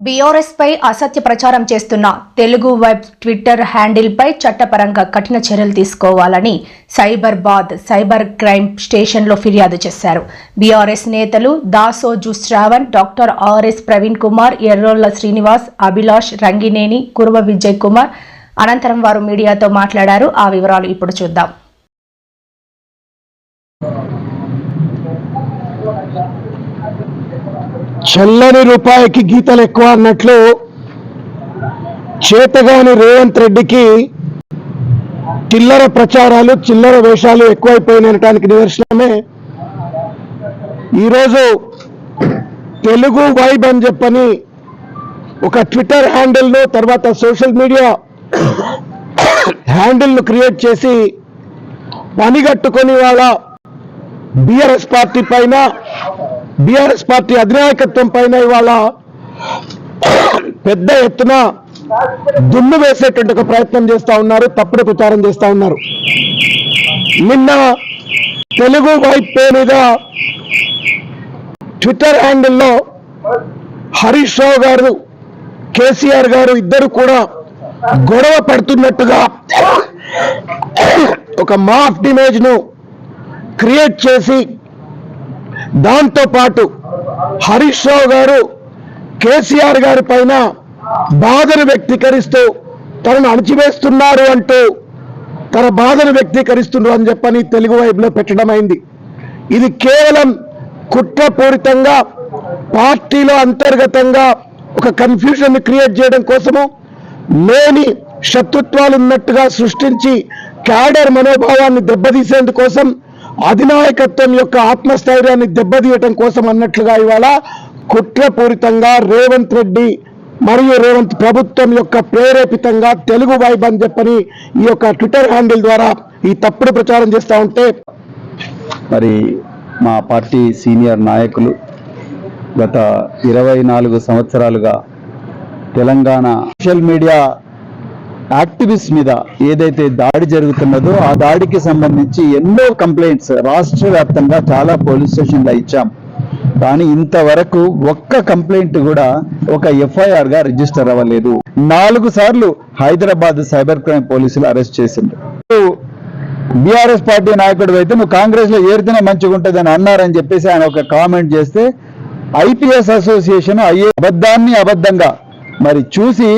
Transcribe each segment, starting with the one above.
BRS పై అసత్య ప్రచారం చేస్తున్న తెలుగు వెబ్ ట్విట్టర్ హ్యాండిల్పై చట్టపరంగా కఠిన చర్యలు తీసుకోవాలని సైబర్బాద్ సైబర్ క్రైమ్ స్టేషన్లో ఫిర్యాదు చేశారు. బీఆర్ఎస్ నేతలు దాసోజు శ్రావణ్ డాక్టర్ ఆర్ఎస్ ప్రవీణ్ కుమార్ ఎర్రోళ్ళ శ్రీనివాస్ అభిలాష్ రంగినేని కురువ విజయ్ కుమార్ అనంతరం వారు మీడియాతో మాట్లాడారు. ఆ వివరాలు ఇప్పుడు చూద్దాం. చల్లని రూపాయికి గీతలు ఎక్కువ అన్నట్లు చేతగాని రేవంత్ రెడ్డికి చిల్లర ప్రచారాలు చిల్లర వేషాలు ఎక్కువైపోయినటానికి నిదర్శనమే. ఈరోజు తెలుగు వైబ్ అని చెప్పని ఒక ట్విట్టర్ హ్యాండిల్ను తర్వాత సోషల్ మీడియా హ్యాండిల్ను క్రియేట్ చేసి పనిగట్టుకొని వాళ్ళ బీఆర్ఎస్ పార్టీ పైన బీఆర్ఎస్ పార్టీ అధినాయకత్వం పైన ఇవాళ పెద్ద ఎత్తున దుమ్ము వేసేటువంటి ఒక ప్రయత్నం చేస్తా ఉన్నారు తప్పుడు ప్రచారం చేస్తా ఉన్నారు. నిన్న తెలుగు వైట్ పే మీద ట్విట్టర్ హ్యాండిల్లో హరీష్ రావు గారు కేసీఆర్ గారు ఇద్దరు కూడా గొడవ పడుతున్నట్టుగా ఒక మాఫ్ ఇమేజ్ను క్రియేట్ చేసి దాంతో పాటు హరీష్ రావు గారు కేసీఆర్ గారి పైన బాధను వ్యక్తీకరిస్తూ తనను అణచివేస్తున్నారు అంటూ తన బాధను వ్యక్తీకరిస్తున్నారు అని చెప్పని తెలుగు వైపులో పెట్టడం అయింది ఇది కేవలం కుట్రపూరితంగా పార్టీలో అంతర్గతంగా ఒక కన్ఫ్యూజన్ క్రియేట్ చేయడం కోసము లేని శత్రుత్వాలు ఉన్నట్టుగా సృష్టించి క్యాడర్ మనోభావాన్ని దెబ్బతీసేందుకోసం అధినాయకత్వం యొక్క ఆత్మస్థైర్యాన్ని దెబ్బతీయటం కోసం అన్నట్లుగా ఇవాళ కుట్రపూరితంగా రేవంత్ రెడ్డి మరియు రేవంత్ ప్రభుత్వం యొక్క ప్రేరేపితంగా తెలుగు వైబ్ అని చెప్పని ఈ యొక్క ట్విట్టర్ హ్యాండిల్ ద్వారా ఈ తప్పుడు ప్రచారం చేస్తూ ఉంటే మరి మా పార్టీ సీనియర్ నాయకులు గత ఇరవై నాలుగు సంవత్సరాలుగా తెలంగాణ సోషల్ మీడియా యాక్టివిస్ట్ మీద ఏదైతే దాడి జరుగుతున్నదో ఆ దాడికి సంబంధించి ఎన్నో కంప్లైంట్స్ రాష్ట్ర వ్యాప్తంగా చాలా పోలీస్ స్టేషన్లో ఇచ్చాం. కానీ ఇంతవరకు ఒక్క కంప్లైంట్ కూడా ఒక ఎఫ్ఐఆర్గా రిజిస్టర్ అవ్వలేదు. నాలుగు సార్లు హైదరాబాద్ సైబర్ క్రైమ్ పోలీసులు అరెస్ట్ చేసిండ్రు. బీఆర్ఎస్ పార్టీ నాయకుడు అయితే నువ్వు కాంగ్రెస్లో ఏరితేనే మంచిగా ఉంటుంది అని అన్నారని చెప్పేసి ఆయన ఒక కామెంట్ చేస్తే ఐపీఎస్ అసోసియేషన్ అయ్యే అబద్ధాన్ని అబద్ధంగా మరి చూసి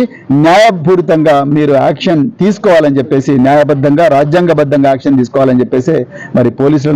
న్యాయపూరితంగా మీరు యాక్షన్ తీసుకోవాలని చెప్పేసి న్యాయబద్ధంగా రాజ్యాంగబద్ధంగా యాక్షన్ తీసుకోవాలని చెప్పేసి మరి పోలీసులను